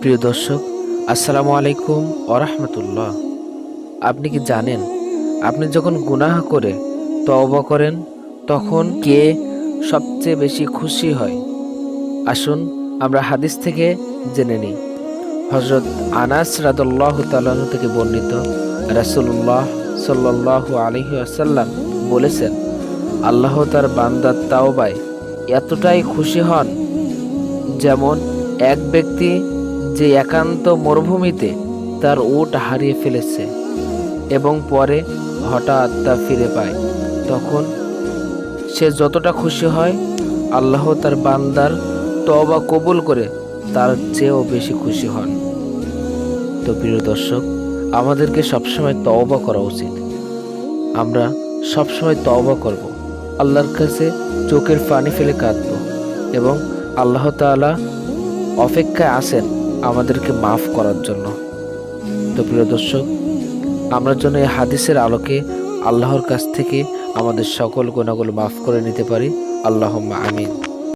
প্রিয় দর্শক, আসসালামু আলাইকুম ওরহমতুল্লাহ আপনি কি জানেন, আপনি যখন গুনাহ করে তওবা করেন, তখন কে সবচেয়ে বেশি খুশি হয়? আসুন, আমরা হাদিস থেকে জেনে নিই। হজরত আনাস রাদুল্লাহ তালন থেকে বর্ণিত রাসুল্লাহ সাল্লাহ আলহি আসাল্লাম বলেছেন, আল্লাহ তার বান্দার তাওবায় এতটাই খুশি হন, যেমন এক ব্যক্তি যে একান্ত মরুভূমিতে তার উট হারিয়ে ফেলেছে এবং পরে হঠাৎ তা ফিরে পায়। তখন সে যতটা খুশি হয়, আল্লাহ তার বান্দার তবা কবুল করে তার চেয়েও বেশি খুশি হন। তো প্রিয় দর্শক, আমাদেরকে সবসময় তওবা করা উচিত। আমরা সবসময় তওবা করব। আল্লাহর কাছে চোখের পানি ফেলে কাঁদব এবং আল্লাহ তাআলা অপেক্ষায় আছেন আমাদেরকে মাফ করার জন্য। তো প্রিয় দর্শক, আমরা যেন এই হাদিসের আলোকে আল্লাহর কাছ থেকে আমাদের সকল গুণাগুলো মাফ করে নিতে পারি। আল্লাহ আমিন।